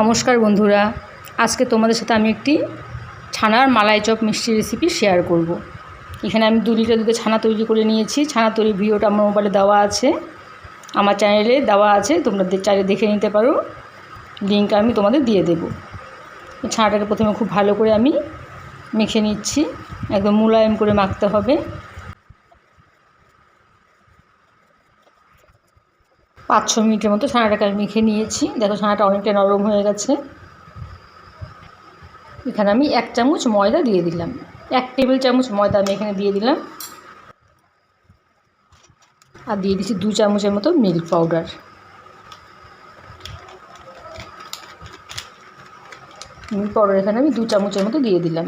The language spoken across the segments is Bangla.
নমস্কার বন্ধুরা। আজকে তোমাদের সাথে আমি একটি ছানার মালাই চপ মিষ্টি রেসিপি শেয়ার করব। এখানে আমি দু লিটার দুধে ছানা তৈরি করে নিয়েছি। ছানা তৈরি ভিডিওটা আমার মোবাইলে দেওয়া আছে। আমার চ্যানেলে দেওয়া আছে। তোমরা চাইলে দেখে নিতে পারো। লিঙ্ক আমি তোমাদের দিয়ে দেবো। ছানাটাকে প্রথমে খুব ভালো করে আমি মেখে নিচ্ছি। একদম মোলায়েম করে মাখতে হবে। পাঁচ ছ মিনিটের মতো ছানাটাকে মেখে নিয়েছি। দেখো ছানাটা অনেকটা নরম হয়ে গেছে। এখানে আমি এক চামচ ময়দা দিয়ে দিলাম। এক টেবিল চামচ ময়দা আমি এখানে দিয়ে দিলাম। আর দিয়ে দিচ্ছি দু চামচের মতো মিল্ক পাউডার। মিল্ক পাউডার এখানে আমি দু চামচের মতো দিয়ে দিলাম।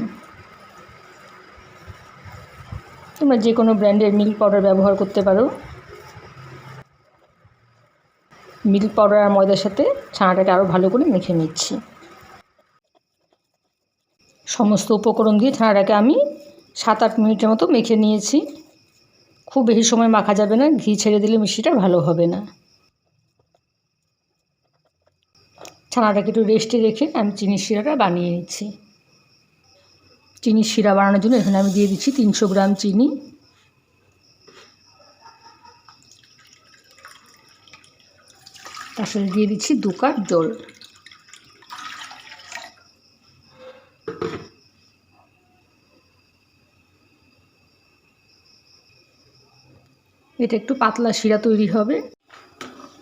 তোমরা যে কোনো ব্র্যান্ডের মিল্ক পাউডার ব্যবহার করতে পারো। মিল্ক পাউডার আর ময়দার সাথে ছানাটাকে আরও ভালো করে মেখে নিচ্ছি। সমস্ত উপকরণ দিয়ে ছানাটাকে আমি সাত আট মিনিটের মতো মেখে নিয়েছি। খুব বেশি সময় মাখা যাবে না, ঘি ছেড়ে দিলে মিষ্টিটা ভালো হবে না। ছানাটাকে একটু রেস্টে রেখে আমি চিনির শিরাটা বানিয়ে নিচ্ছি। চিনির শিরা বানানোর জন্য এখানে আমি দিয়ে দিচ্ছি তিনশো গ্রাম চিনি। তার সাথে দিয়ে দিচ্ছি দু কাপ জল। এটা একটু পাতলা শিরা তৈরি হবে।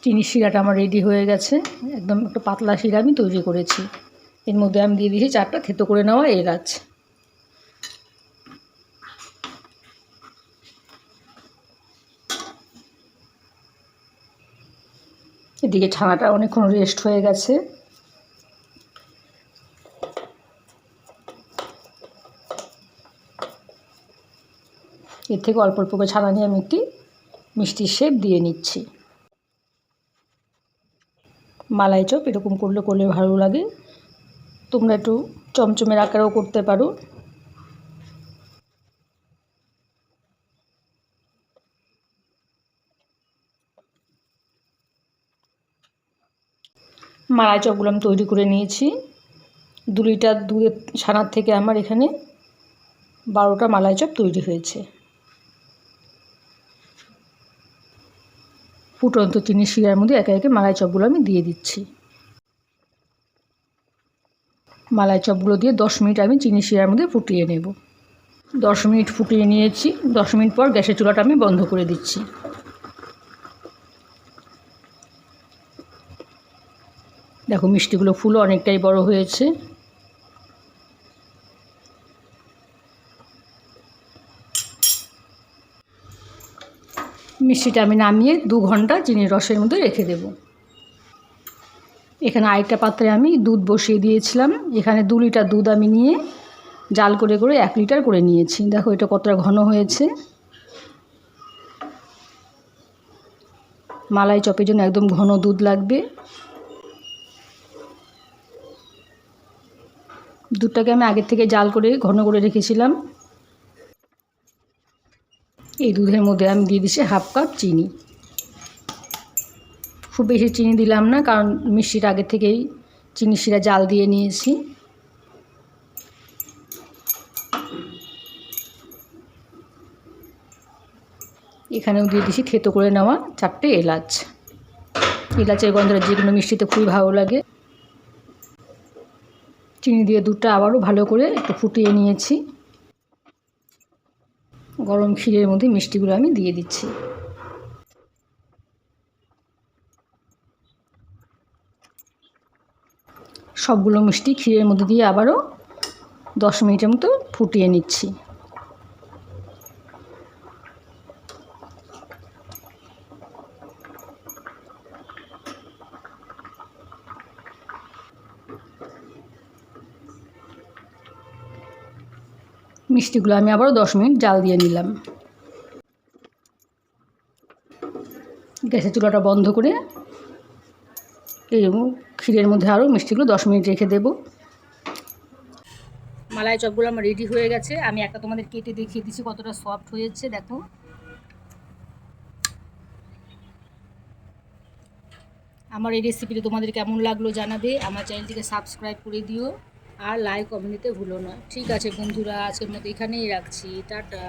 চিনির শিরাটা আমার রেডি হয়ে গেছে। একদম একটু পাতলা শিরা আমি তৈরি করেছি। এর মধ্যে আমি দিয়ে দিয়েছি চারটা থেতো করে নেওয়া এলাচ। এদিকে ছানাটা অনেকক্ষণ রেস্ট হয়ে গেছে। এর থেকে অল্প অল্প করে ছানা নিয়ে আমি একটি মিষ্টির শেপ দিয়ে নিচ্ছি। মালাই চপ এরকম করলে করলে ভালো লাগে। তোমরা একটু চমচমের আকারেও করতে পারো। মালাই চপগুলো আমি তৈরি করে নিয়েছি। দু লিটার দুধের ছানার থেকে আমার এখানে বারোটা মালাই চপ তৈরি হয়েছে। ফুটন্ত চিনি শিরার মধ্যে একে একে মালাই চপগুলো আমি দিয়ে দিচ্ছি। মালাই চপগুলো দিয়ে দশ মিনিট আমি চিনি শিরার মধ্যে ফুটিয়ে নেব। দশ মিনিট ফুটিয়ে নিয়েছি, দশ মিনিট পর গ্যাসের চুলাটা আমি বন্ধ করে দিচ্ছি। দেখো, মিষ্টিগুলো ফুলও অনেকটাই বড় হয়েছে। মিষ্টিটা আমি নামিয়ে দু ঘণ্টা চিনির রসের মধ্যে রেখে দেব। এখানে আরেকটা পাত্রে আমি দুধ বসিয়ে দিয়েছিলাম। এখানে দু লিটার দুধ আমি নিয়ে জাল করে করে এক লিটার করে নিয়েছি। দেখো, এটা কতটা ঘন হয়েছে। মালাই চপের জন্য একদম ঘন দুধ লাগবে। দুধটাকে আমি আগের থেকে জাল করে, ঘন করে রেখেছিলাম। এই দুধের মধ্যে আমি দিয়ে দিচ্ছি হাফ কাপ চিনি। খুব বেশি চিনি দিলাম না, কারণ মিষ্টিটা আগে থেকেই চিনি শিরা জাল দিয়ে নিয়েছি। এখানেও দিয়ে দিচ্ছি থেতো করে নেওয়া চারটে এলাচ। এলাচের গন্ধটা যে কোনো মিষ্টিতে খুবই ভালো লাগে। চিনি দিয়ে দুধটা আবারও ভালো করে একটু ফুটিয়ে নিয়েছি। গরম ক্ষীরের মধ্যে মিষ্টিগুলো আমি দিয়ে দিচ্ছি। সবগুলো মিষ্টি ক্ষীরের মধ্যে দিয়ে আবারও দশ মিনিটের মতো ফুটিয়ে নিচ্ছি। মিষ্টিগুলো আমি আবারও দশ মিনিট জাল দিয়ে নিলাম। গ্যাসের চুলাটা বন্ধ করে এই ক্ষীরের মধ্যে আরও মিষ্টিগুলো দশ মিনিট রেখে দেব। মালাই চপগুলো আমার রেডি হয়ে গেছে। আমি একটা তোমাদের কেটে দেখিয়ে দিচ্ছি কতটা সফট হয়েছে, দেখো। আমার এই রেসিপিটা তোমাদের কেমন লাগল জানাবে। আমার চ্যানেলটিকে সাবস্ক্রাইব করে দিও। আর লাইক কমেন্ট দিতে ভুলো না। ঠিক আছে বন্ধুরা আজকের মতো এখানেই রাখছি। টাটা।